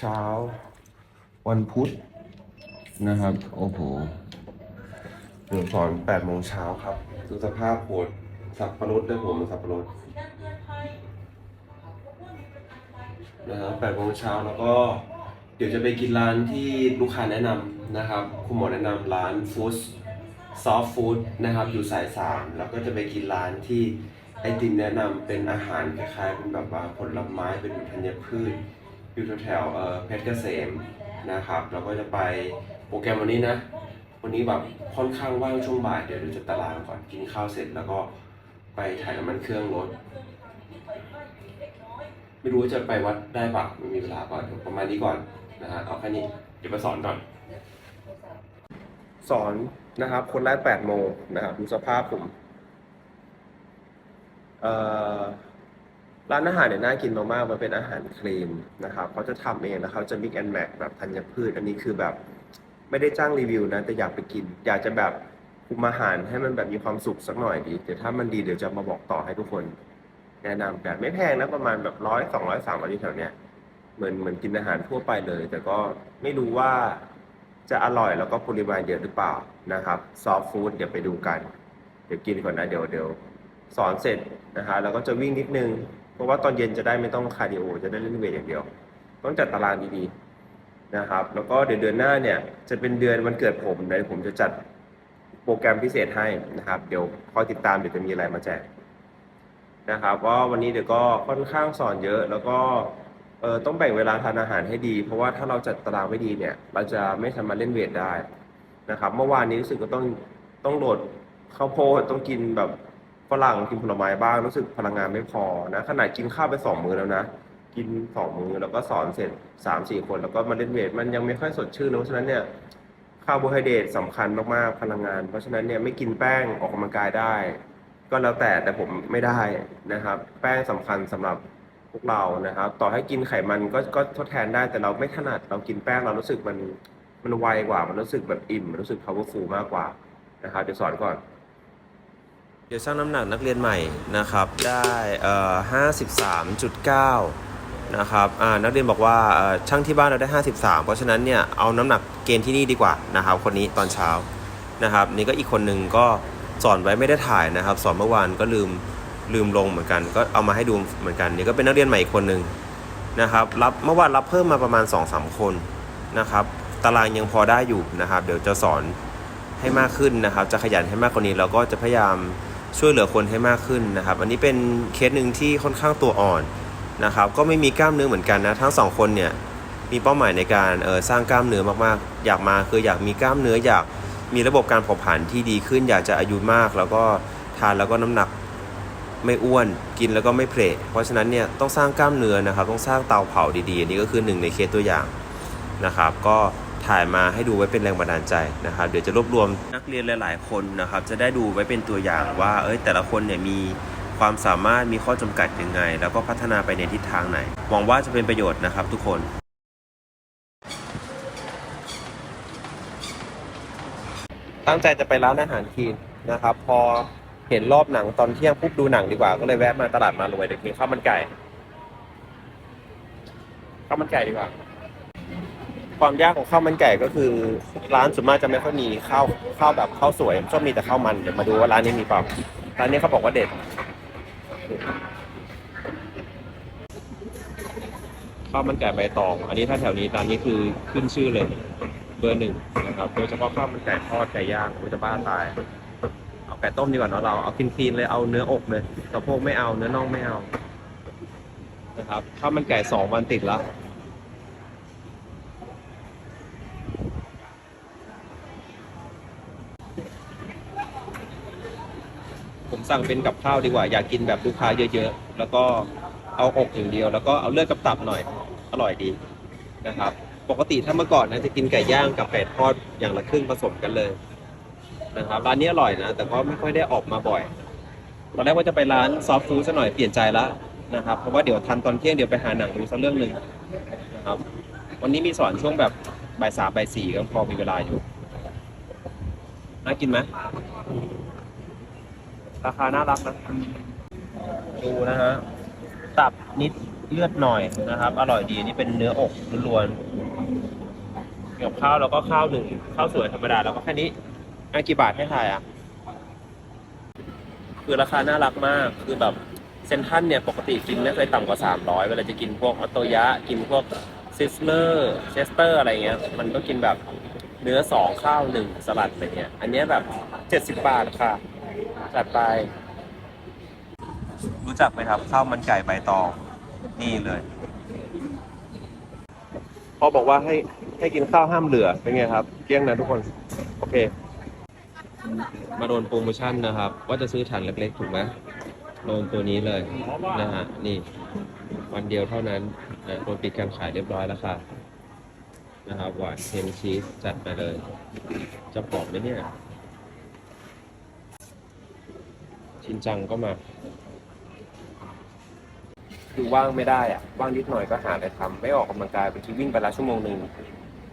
เช้า วันพุธนะครับ โอ้โหเดี๋ยวสอนแปดโมงเช้าครับ ดูสภาพปวดสับปะรดด้วยผมสับปะรดนะครับแปดโมงเช้าแล้วก็เดี๋ยวจะไปกินร้านที่ลูกค้าแนะนำนะครับ คุณหมอแนะนำร้านฟู้ดซอฟฟู้ดนะครับ อยู่สายสามแล้วก็จะไปกินร้านที่ไอติมแนะนำเป็นอาหารคล้ายๆเป็นแบบว่าผลไม้เป็นธัญพืช อยู่แถวๆเออเพชรเกษมนะครับแล้วก็จะไปโปรแกรมวันนี้นะ วันนี้แบบค่อนข้างว่างช่วงบ่ายเดี๋ยวดูจัดตารางก่อนกินข้าวเสร็จแล้วก็ไปถ่ายน้ำมันเครื่องรถ ไม่รู้ว่าจะไปวัดได้ปะไม่มีเวลาก่อนเดี๋ยวประมาณนี้ก่อนนะฮะเอาแค่นี้เดี๋ยวมาสอนก่อน สอนนะครับ คนแรกแปดโมงนะครับดูสภาพผมเอ่อ ร้านอาหารเนี่ยน่ากินมากๆมันเป็นอาหารคลีนนะครับเขาจะทำเองแล้วเขาจะ mix and match แบบธัญพืช อันนี้คือแบบไม่ได้จ้างรีวิวนะแต่อยากไปกิน อยากจะแบบคุมอาหารให้มันแบบมีความสุขสักหน่อยดีเดี๋ยวถ้ามันดีเดี๋ยวจะมาบอกต่อให้ทุกคน แนะนำกันไม่แพงนะประมาณแบบร้อยสองร้อยสามร้อยที่แถวเนี้ยเหมือนเหมือนกินอาหารทั่วไปเลย แต่ก็ไม่รู้ว่าจะอร่อยแล้วก็ปริมาณเยอะหรือเปล่านะครับซอฟฟู้ดเดี๋ยวไปดูกัน เดี๋ยวกินก่อนนะเดี๋ยวเดี๋ยวสอนเสร็จนะฮะแล้วก็จะวิ่งนิดนึงเพราะว่าตอนเย็นจะได้ไม่ต้องคาร์ดิโอ จะได้เล่นเวทอย่างเดียว ต้องจัดตารางดีๆนะครับ แล้วก็เดี๋ยวเดือนหน้าเนี่ยจะเป็นเดือนวันเกิดผมเดี๋ยวผมจะจัดโปรแกรมพิเศษให้นะครับ เดี๋ยวคอยติดตามเดี๋ยวจะมีอะไรมาแจกนะครับว่าวันนี้เดี๋ยวก็ค่อนข้างสอนเยอะแล้วก็เออต้องแบ่งเวลาทานอาหารให้ดี เพราะว่าถ้าเราจัดตารางไม่ดีเนี่ย เราจะไม่สามารถเล่นเวทได้นะครับ เมื่อวานนี้รู้สึกก็ต้องต้องโดดข้าวโพดต้องกินแบบ ฝรั่งกินผลไม้บ้างรู้สึกพลังงานไม่พอนะขนาดกินข้าวไปสองมื้อแล้วนะกินสองมื้อแล้วก็สอนเสร็จสามสี่คนแล้วก็มาเล่นเวทมันยังไม่ค่อยสดชื่นนะเพราะฉะนั้นเนี่ยคาร์โบไฮเดรตสำคัญมากๆพลังงาน เพราะฉะนั้นเนี่ยไม่กินแป้งออกกำลังกายได้ ก็แล้วแต่แต่ผมไม่ได้นะครับ แป้งสำคัญสำหรับพวกเรานะครับ ต่อให้กินไขมันก็ก็ทดแทนได้แต่เราไม่ถนัดเรากินแป้งเรารู้สึกมันมันไวกว่ามันรู้สึกแบบอิ่ม รู้สึก powerful มากกว่านะครับเดี๋ยวสอนก่อน เดี๋ยวชั่งน้ำหนักนักเรียนใหม่นะครับได้เอ่อ53.9นะครับอ่านักเรียนบอกว่าเอ่อช่างที่บ้านเราได้ 53 เพราะฉะนั้นเนี่ยเอาน้ำหนักเกณฑ์ที่นี่ดีกว่านะครับคนนี้ตอนเช้านะครับนี่ก็อีกคนหนึ่งก็สอนไว้ไม่ได้ถ่ายนะครับ สอนเมื่อวานก็ลืมลืมลงเหมือนกัน ก็เอามาให้ดูเหมือนกันนี่ก็เป็นนักเรียนใหม่อีกคนหนึ่งนะครับรับเมื่อวานรับเพิ่มมาประมาณ 2-3 คนนะครับตารางยังพอได้อยู่นะครับ เดี๋ยวจะสอนให้มากขึ้นนะครับ จะขยันให้มากกว่านี้แล้วก็จะพยายาม ช่วยเหลือคนให้มากขึ้นนะครับ อันนี้เป็นเคสหนึ่งที่ค่อนข้างตัวอ่อนนะครับ ก็ไม่มีกล้ามเนื้อเหมือนกันนะทั้งสองคนเนี่ยมีเป้าหมายในการเออสร้างกล้ามเนื้อมากๆ อยากมาคืออยากมีกล้ามเนื้ออยากมีระบบการเผาผลาญที่ดีขึ้น อยากจะอายุมาก แล้วก็ทานแล้วก็น้ำหนักไม่อ้วนกินแล้วก็ไม่เพลทเพราะฉะนั้นเนี่ยต้องสร้างกล้ามเนื้อนะครับ ต้องสร้างเตาเผาดีๆอันนี้ก็คือหนึ่งในเคสตัวอย่างนะครับ ก็ ถ่ายมาให้ดูไว้เป็นแรงบันดาลใจนะครับ เดี๋ยวจะรวบรวมนักเรียนหลาย ๆ คนนะครับ จะได้ดูไว้เป็นตัวอย่างว่าเอ้ยแต่ละคนเนี่ยมีความสามารถมีข้อจำกัดยังไง แล้วก็พัฒนาไปในทิศทางไหน หวังว่าจะเป็นประโยชน์นะครับทุกคนตั้งใจจะไปร้านอาหารคีนนะครับ พอเห็นรอบหนังตอนเที่ยงปุ๊บดูหนังดีกว่า ก็เลยแวะมาตลาดมารวยเดี๋ยวกินข้าวมันไก่ข้าวมันไก่ดีกว่า ความยากของข้าวมันไก่ก็คือ ร้านส่วนมากจะไม่ค่อยมีข้าวข้าวแบบข้าวสวยชอบมีแต่ข้าวมันเดี๋ยวมาดูว่าร้านนี้มีเปล่าร้านนี้เขาบอกว่าเด็ดข้าวมันไก่ใบตอง อันนี้ถ้าแถวนี้ร้านนี้คือขึ้นชื่อเลยเบอร์หนึ่งนะครับโดยเฉพาะข้าวมันไก่ทอดไก่ย่างโอ้ยจะบ้าตายเอาไก่ต้มดีกว่าเนาะเราเอาคลีนๆเลยเอาเนื้ออกเลยสะโพกไม่เอาเนื้อน่องไม่เอานะครับข้าวมันไก่สองวันติดละ สั่งเป็นกับข้าวดีกว่า อยากกินแบบลูกค้าเยอะๆ แล้วก็เอาอกอย่างเดียว แล้วก็เอาเลือดกับตับหน่อยอร่อยดีนะครับ ปกติถ้าเมื่อก่อนนะจะกินไก่ย่างกับไก่ทอดอย่างละครึ่งผสมกันเลยนะครับร้านนี้อร่อยนะ แต่ก็ไม่ค่อยได้ออกมาบ่อยตอนแรกว่าจะไปร้านซอฟต์ฟู้ดซะหน่อยเปลี่ยนใจล้วนะครับเพราะว่าเดี๋ยวทันตอนเที่ยงเดี๋ยวไปหาหนังดูสักเรื่องหนึ่งนะครับ วันนี้มีสอนช่วงแบบบ่ายสามบ่ายสี่ก็พอมีเวลาอยู่น่ากินไหม ราคาน่ารักนะ ดูนะฮะ ตับนิดเลือดหน่อยนะครับ อร่อยดีนี่เป็นเนื้ออกล้วนๆกับข้าวแล้วก็ข้าวหนึ่งข้าวสวยธรรมดาแล้วก็แค่นี้อะกี่บาทให้ทายอะ คือราคาน่ารักมากคือแบบเซนทันเนี่ยปกติกินไม่เคยต่ำกว่า 300 เวลาจะกินพวกออโตยะ กินพวกซิสเลอร์เชสเตอร์อะไรเงี้ย มันก็กินแบบเนื้อสองข้าวหนึ่งสลัดอะไรเงี้ย อันนี้แบบ 70 บาทค่ะ จัดไป รู้จักไหมครับข้าวมันไก่ใบตองนี่เลยพอบอกว่าให้ให้กินข้าวห้ามเหลือเป็นไงครับเกลี้ยงนะทุกคน โอเค มาโดนโปรโมชั่นนะครับ ว่าจะซื้อถังเล็กๆถูกไหมโดนตัวนี้เลยนะฮะนี่ วันเดียวเท่านั้นนะโดนปิดการขายเรียบร้อยแล้วค่ะนะครับหวานเค็มชีสจัดมาเลย จะปลอมไหมเนี่ย ชินจังก็มา คือว่างไม่ได้อะว่างนิดหน่อยก็หาอะไรทำไม่ออกกำลังกายไปทีวิ่งไปละชั่วโมงหนึ่ง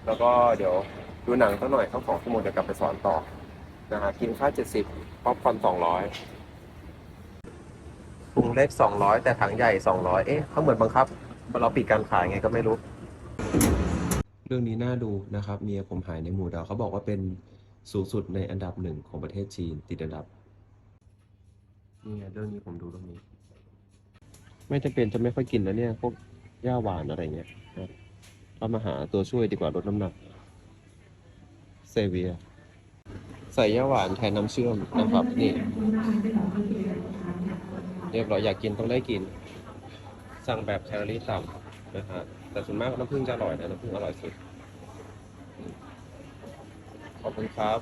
แล้วก็เดี๋ยวดูหนังสักหน่อยสักสองชั่วโมงเดี๋ยวกลับไปสอนต่อนะฮะกินข้าวเจ็ดสิบป๊อปคอร์นสองร้อยถุงเล็กสองร้อยแต่ถังใหญ่สองร้อยเอ๊ะเขาเหมือนบังคับเราปิดการขายไงก็ไม่รู้ เรื่องนี้น่าดูนะครับ เมียผมหายในหมู่ดาวเขาบอกว่าเป็นสูงสุดในอันดับหนึ่งของประเทศจีนติดอันดับ นี่ไงเรื่องนี้ผมดูเรื่องนี้ ไม่จำเป็นจะไม่ค่อยกินแล้วเนี่ยพวกหญ้าหวานอะไรเงี้ยครับเรามาหาตัวช่วยดีกว่าลดน้ำหนัก เซเวีย ใส่หญ้าหวานแทนน้ำเชื่อมนะครับ นี่ เรียบร้อยอยากกินต้องได้กิน สั่งแบบแคลอรี่ต่ำนะฮะแต่ส่วนมากน้ำผึ้งจะอร่อยนะน้ำผึ้งอร่อยสุด ขอบคุณครับ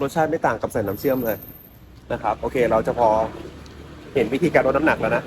รสชาติไม่ต่างกับใส่น้ำเชื่อมเลยนะครับ โอเค เราจะพอเห็นวิธีการลดน้ำหนักแล้วนะ